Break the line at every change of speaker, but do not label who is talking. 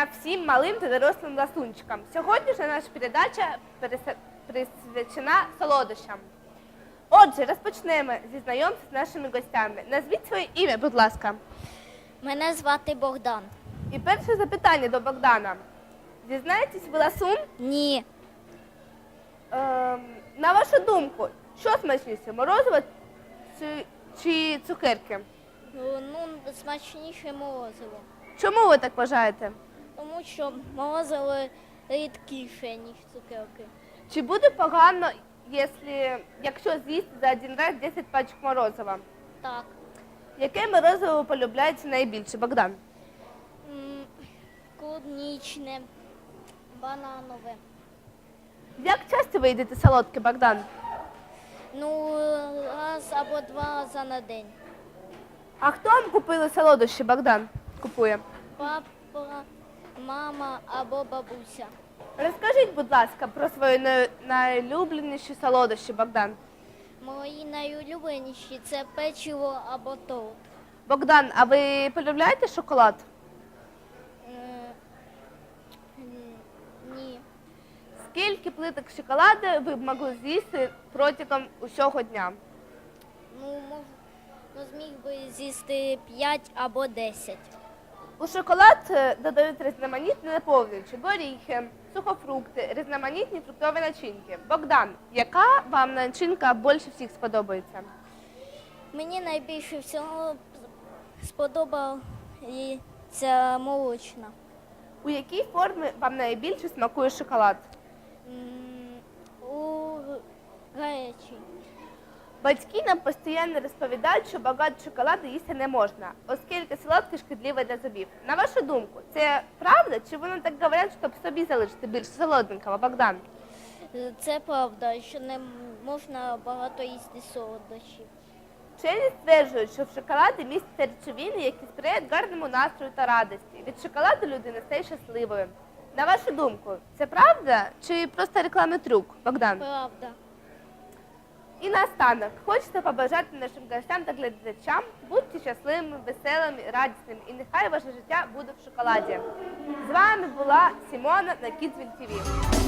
дня всім малим та дорослим ласунчикам. Сьогоднішня наша передача присвячена солодощам. Отже, розпочнемо зі знайомства з нашими гостями. Назвіть своє ім'я, будь ласка.
Мене звати Богдан.
І перше запитання до Богдана. Зізнаєтесь, ви ласун?
Ні.
Ем, на вашу думку, що смачніше, морозиво чи, чи цукерки?
Ну, ну, смачніше морозиво.
Чому ви так вважаєте?
Тому що морозиво рідкіше, ніж цукерки.
Чи буде погано, якщо, якщо з'їсти за один раз 10 пачок морозива?
Так.
Яке морозиво ви полюбляєте найбільше, Богдан?
М, Клубнічне, бананове.
Як часто ви їдете солодке, Богдан?
Ну, раз або два рази на день.
А хто вам купили солодощі, Богдан? Купує.
Папа, мама або бабуся.
Розкажіть, будь ласка, про свої най- найлюбленіші солодощі, Богдан.
Мої найулюбленіші це печиво або торт.
Богдан, а ви полюбляєте шоколад?
Е, м, Ні.
Скільки плиток шоколаду ви б могли з'їсти протягом усього дня?
Ну, ну, зміг би з'їсти 5 або 10.
У шоколад е, додають різноманітні наповнювачі, горіхи, сухофрукти, різноманітні фруктові начинки. Богдан, яка вам начинка більше всіх сподобається?
Мені найбільше всього сподобається молочна.
У якій формі вам найбільше смакує шоколад?
М, У гарячій.
Батьки нам постійно розповідають, що багато шоколаду їсти не можна, оскільки солодке шкідливе для зубів. На вашу думку, це правда? Чи вони так говорять, щоб собі залишити більше солоденького, Богдан?
Е, Це правда, що не можна багато їсти солодощів.
Вчені стверджують, що в шоколаді містяться речовини, які сприяють гарному настрою та радості. Від шоколаду людина стає щасливою. На вашу думку, це правда чи просто рекламний трюк, Богдан?
Правда.
І наостанок, хочеться побажати нашим гостям та глядачам будьте щасливими, веселими, радісними, і нехай ваше життя буде в шоколаді. З вами була Сімона на Kidsville TV.